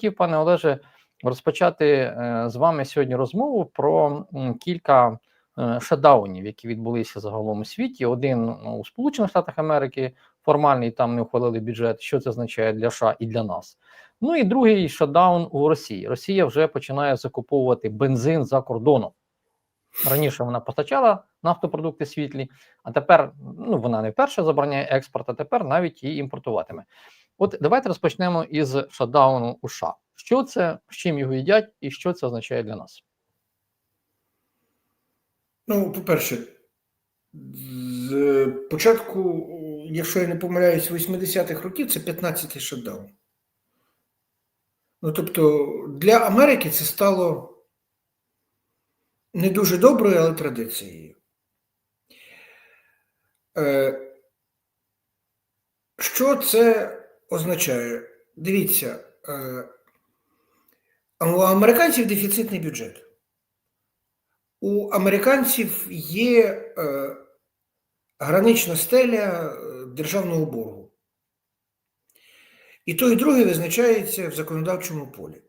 хотів, пане Олеже, розпочати е, з вами сьогодні розмову про кілька е, шатдаунів, які відбулися загалом у світі. Один ну, у Сполучених Штатах Америки формальний, там не ухвалили бюджет. Що це означає для США і для нас? Ну і другий шатдаун у Росії. Росія вже починає закуповувати бензин за кордоном. Раніше вона постачала нафтопродукти світлі, а тепер ну вона не вперше забороняє експорт, а тепер навіть і імпортуватиме. От давайте розпочнемо із шатдауну у США. Що це, з чим його їдять, і що це означає для нас? Ну, по-перше, з початку, якщо я не помиляюсь, 80-х років це 15-й шатдаун. Ну, тобто, для Америки це стало не дуже доброю, але традицією. Е, Що це означає? Дивіться, е, у американців дефіцитний бюджет. У американців є е, гранична стеля е, державного боргу. І той і другий визначається в законодавчому полі.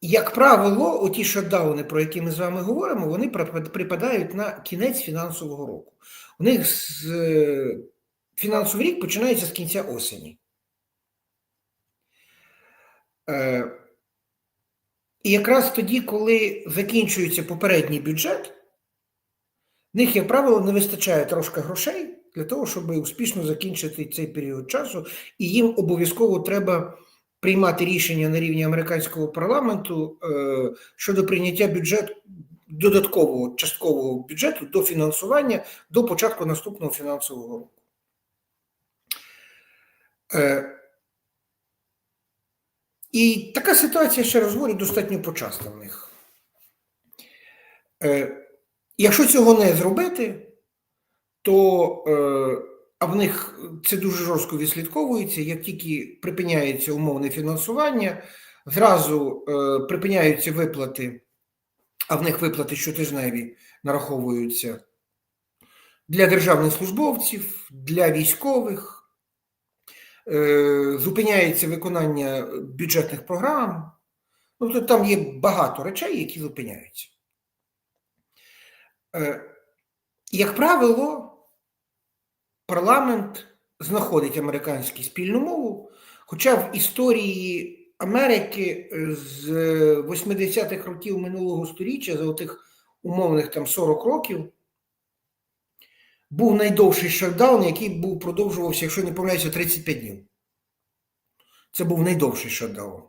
Як правило, оті шатдауни, про які ми з вами говоримо, вони припадають на кінець фінансового року. У них з, фінансовий рік починається з кінця осені. Е, і якраз тоді, коли закінчується попередній бюджет, в них, як правило, не вистачає трошки грошей для того, щоб успішно закінчити цей період часу, і їм обов'язково треба приймати рішення на рівні американського парламенту е, щодо прийняття бюджету додаткового часткового бюджету до фінансування до початку наступного фінансового року. Е, і така ситуація, ще раз говорю, достатньо почасна в них. Е, якщо цього не зробити, то е, а в них це дуже жорстко відслідковується. Як тільки припиняється умовне фінансування, зразу припиняються виплати, а в них виплати щотижневі нараховуються для державних службовців, для військових. Е, зупиняється виконання бюджетних програм. Ну, тобто там є багато речей, які зупиняються. Е, Як правило, парламент знаходить американську спільну мову, хоча в історії Америки з 80-х років минулого століття, за тих умовних там 40 років, був найдовший шатдаун, який був продовжувався, якщо не помиляюся, 35 днів. Це був найдовший шатдаун.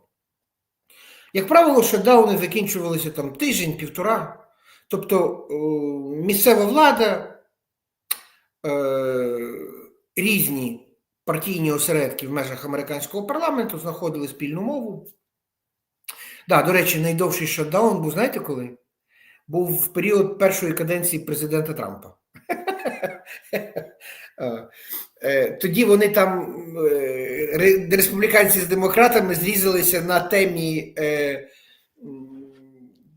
Як правило, шатдауни закінчувалися там тиждень, півтора. Тобто місцева влада, різні партійні осередки в межах американського парламенту знаходили спільну мову. Да, до речі, найдовший шатдаун був, знаєте коли? Був в період першої каденції президента Трампа. Тоді вони там, республіканці з демократами, зрізалися на темі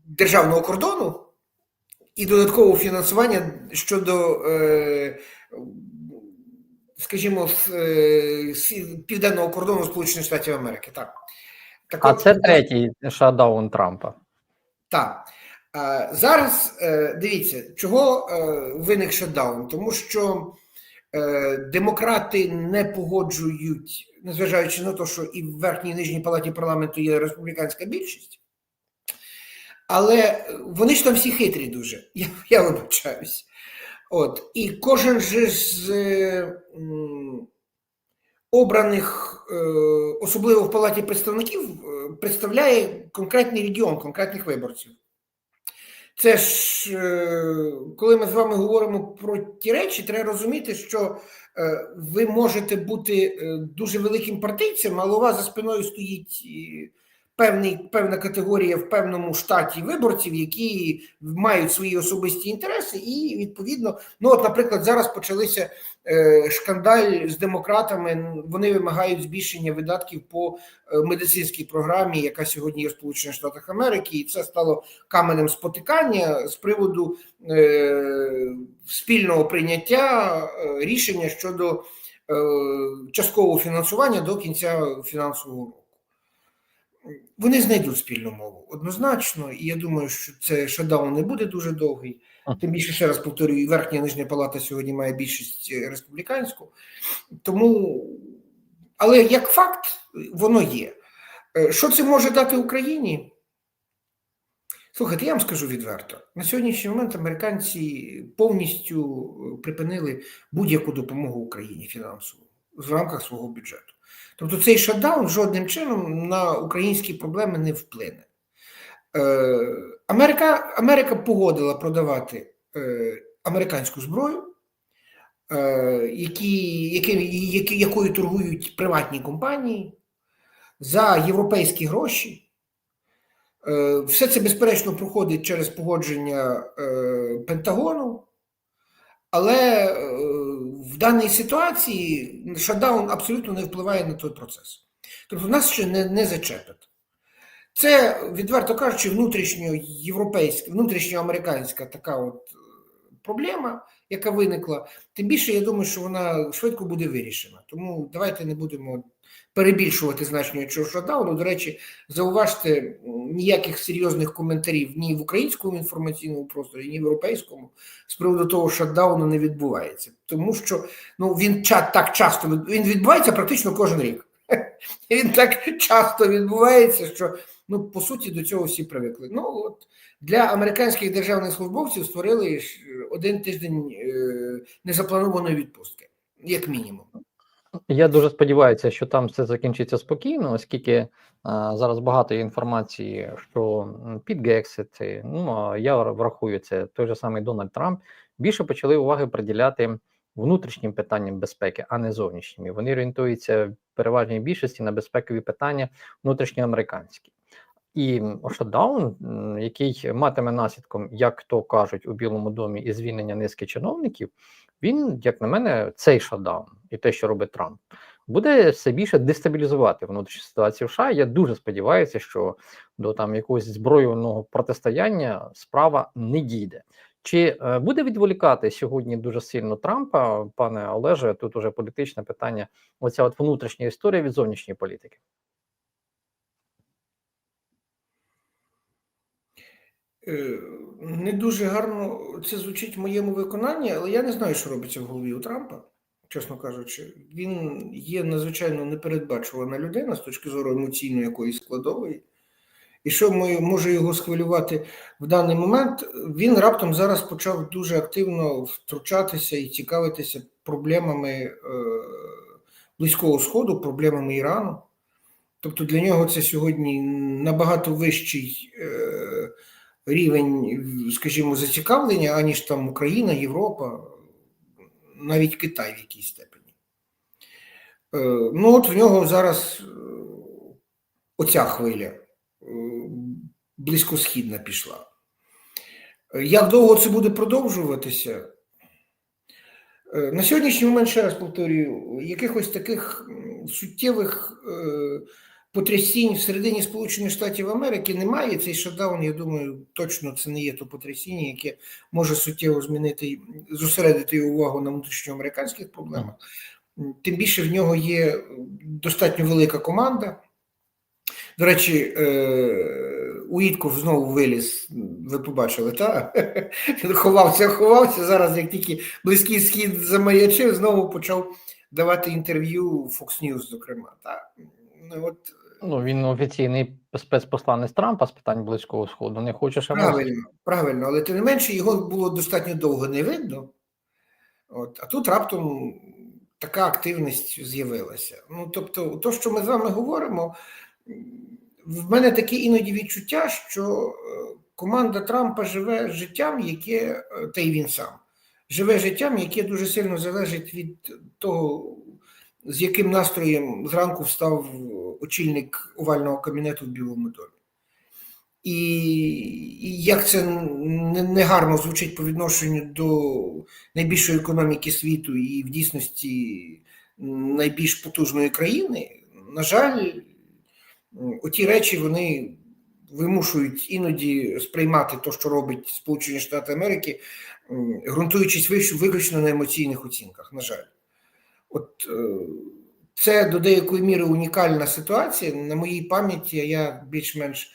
державного кордону і додаткового фінансування щодо, скажімо, південного кордону Сполучених Штатів Америки. Так. Так, а це третій шатдаун Трампа. Так. Зараз дивіться, чого виник шатдаун? Тому що демократи не погоджують, незважаючи на те, що і в верхній і нижній палаті парламенту є республіканська більшість, але вони ж там всі хитрі дуже, я я вибачаюсь. От, І кожен же з обраних, е, особливо в палаті представників, представляє конкретний регіон, конкретних виборців. Це ж, коли ми з вами говоримо про ті речі, треба розуміти, що ви можете бути дуже великим партійцем, але у вас за спиною стоїть певний, певна категорія в певному штаті виборців, які мають свої особисті інтереси, і відповідно, ну от, наприклад, зараз почалися шкандаль з демократами. Вони вимагають збільшення видатків по медицинській програмі, яка сьогодні є в Сполучених Штатах Америки, і це стало каменем спотикання з приводу е, спільного прийняття рішення щодо часткового фінансування до кінця фінансового року. Вони знайдуть спільну мову однозначно, і я думаю, що це шатдаун не буде дуже довгий. Тим більше, ще раз повторюю, верхня і нижня палата сьогодні має більшість е, республіканську. Тому, але як факт, воно є. Е, Що це може дати Україні? Слухайте, я вам скажу відверто: на сьогоднішній момент американці повністю е, припинили будь-яку допомогу Україні фінансову в рамках свого бюджету. Тобто цей шатдаун жодним чином на українські проблеми не вплине. Е, Америка, Америка погодила продавати е, американську зброю, е, які, які, які, якою торгують приватні компанії за європейські гроші. Е, Все це, безперечно, проходить через погодження е, Пентагону, але е, в даній ситуації шатдаун абсолютно не впливає на той процес. Тобто нас ще не, не зачепить. Це, відверто кажучи, внутрішньоєвропейська, внутрішньоамериканська така от е, проблема, яка виникла. Тим більше, я думаю, що вона швидко буде вирішена. Тому давайте не будемо перебільшувати значення цього шатдауну. До речі, зауважте, ніяких серйозних коментарів ні в українському інформаційному просторі, ні в європейському з приводу того, шатдауну не відбувається. Тому що ну, він так часто він відбувається практично кожен рік. Він так часто відбувається, що ну, по суті до цього всі привикли. Ну от для американських державних службовців створили один тиждень е, незапланованої відпустки, як мінімум. Я дуже сподіваюся, що там все закінчиться спокійно, оскільки а, зараз багато інформації, що під Гексит, ну я врахую це той же самий Дональд Трамп, більше почали уваги приділяти внутрішнім питанням безпеки, а не зовнішнім. Вони орієнтуються в переважній більшості на безпекові питання внутрішньоамериканські. І шатдаун, який матиме наслідком, як то кажуть у Білому домі, і звільнення низки чиновників, він, як на мене, цей шатдаун і те, що робить Трамп, буде все більше дестабілізувати внутрішню ситуацію в США. Я дуже сподіваюся, що до там якогось збройного протистояння справа не дійде. Чи е, буде відволікати сьогодні дуже сильно Трампа, пане Олеже? Тут уже політичне питання. Оця от внутрішня історія від зовнішньої політики. Не дуже гарно це звучить в моєму виконанні, але я не знаю, що робиться в голові у Трампа, чесно кажучи. Він є надзвичайно непередбачувана людина з точки зору емоційної якоїсь складової. І що може його схвилювати в даний момент? Він раптом зараз почав дуже активно втручатися і цікавитися проблемами е, Близького Сходу, проблемами Ірану. Тобто для нього це сьогодні набагато вищий е, рівень, скажімо, зацікавлення, аніж там Україна, Європа, навіть Китай в якійсь степені. Е, ну, от в нього зараз е, оця хвиля е, близькосхідна пішла. Як довго це буде продовжуватися? На сьогоднішній момент, ще раз повторюю, якихось таких суттєвих потрясінь всередині Сполучених Штатів Америки немає. Цей шатдаун, я думаю, точно це не є то потрясіння, яке може суттєво змінити, зосередити увагу на внутрішньоамериканських проблемах. Тим більше в нього є достатньо велика команда. До речі, е, Уітков знову виліз, ви побачили, так? Ховався, ховався. Зараз, як тільки близький схід замаячив, знову почав давати інтерв'ю Fox News, зокрема. Так? Ну, от, Ну він офіційний спецпосланець Трампа з питань близького сходу. Не хоче ще правильно, правильно, але тим не менше його було достатньо довго не видно. От, а тут раптом така активність з'явилася. Ну, тобто, то, що ми з вами говоримо, в мене таке іноді відчуття, що е, команда Трампа живе життям, яке, е, та й він сам, живе життям, яке дуже сильно залежить від того, з яким настроєм зранку встав очільник овального кабінету в Білому домі. І, і як це не- негарно звучить по відношенню до найбільшої економіки світу і в дійсності найбільш потужної країни, на жаль, оті речі вони вимушують іноді сприймати те, що робить Сполучені Штати Америки, ґрунтуючись виключно на емоційних оцінках, на жаль. От е, це до деякої міри унікальна ситуація. На моїй пам'яті я більш-менш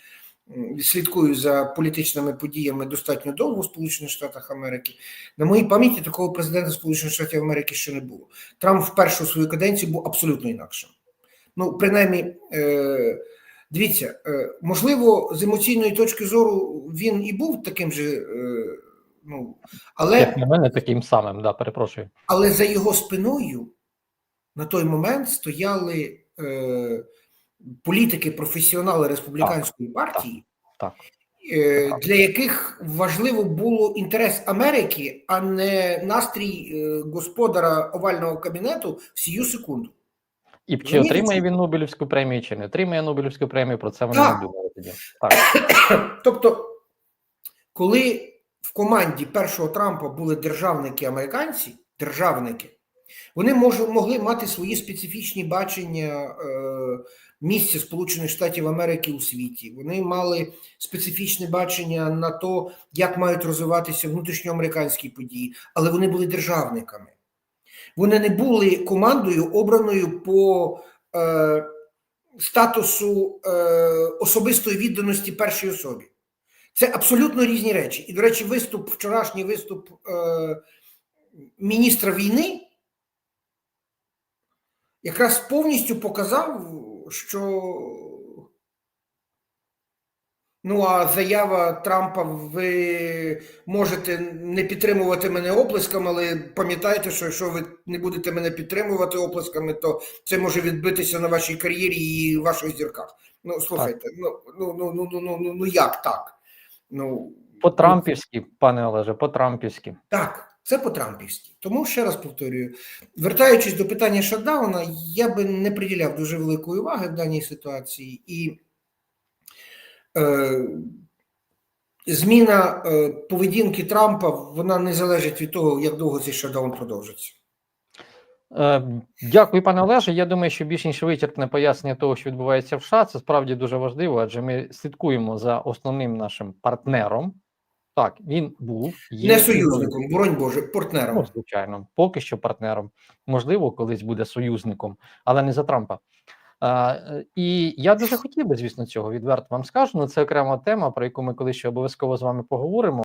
слідкую за політичними подіями достатньо довго в Сполучених Штатах Америки. На моїй пам'яті такого президента Сполучених Штатів Америки ще не було. Трамп в першу свою каденцію був абсолютно інакшим. Ну, принаймні, е, дивіться, е, можливо, з емоційної точки зору він і був таким же. Ну, але Як на мене, таким самим, да, перепрошую. але за його спиною на той момент стояли е, політики, професіонали республіканської партії, так. Е, для яких важливо було інтерес Америки, а не настрій е, господара овального кабінету в сію секунду. І чи отримає він Нобелівську премію, чи не отримає Нобелівську премію, про це вони Так. не думали тоді. Так, Тобто, коли в команді першого Трампа були державники американці, державники, вони мож, могли мати свої специфічні бачення е, місця Сполучених Штатів Америки у світі. Вони мали специфічне бачення на то, як мають розвиватися внутрішньоамериканські події, але вони були державниками. Вони не були командою, обраною по е, статусу е, особистої відданості першій особі. Це абсолютно різні речі. І, до речі, виступ, вчорашній виступ е, міністра війни якраз повністю показав, що. Ну, а заява Трампа, ви можете не підтримувати мене оплесками, але пам'ятайте, що якщо ви не будете мене підтримувати оплесками, то це може відбитися на вашій кар'єрі і ваших зірках. Ну, слухайте, ну ну, ну, ну, ну, ну, ну як так? Ну, По Трампівськи, ну, пане Олеже, по Трампівськи. Так це по-трампівськи. Тому ще раз повторюю, вертаючись до питання шатдауна, я би не приділяв дуже великої уваги в даній ситуації, і е, зміна е, поведінки Трампа вона не залежить від того, як довго цей шатдаун продовжиться. Е, Дякую, пане Олеже. Я думаю, що більш ніж вичерпне пояснення того, що відбувається в США, це справді дуже важливо, адже ми слідкуємо за основним нашим партнером. Так, він був є Не союзником, боронь Боже, Ну, партнером. звичайно, поки що партнером. Можливо, колись буде союзником, але не за Трампа. А, і я дуже хотів би, звісно, цього відверто вам скажу. але це окрема тема, про яку ми колись ще обов'язково з вами поговоримо.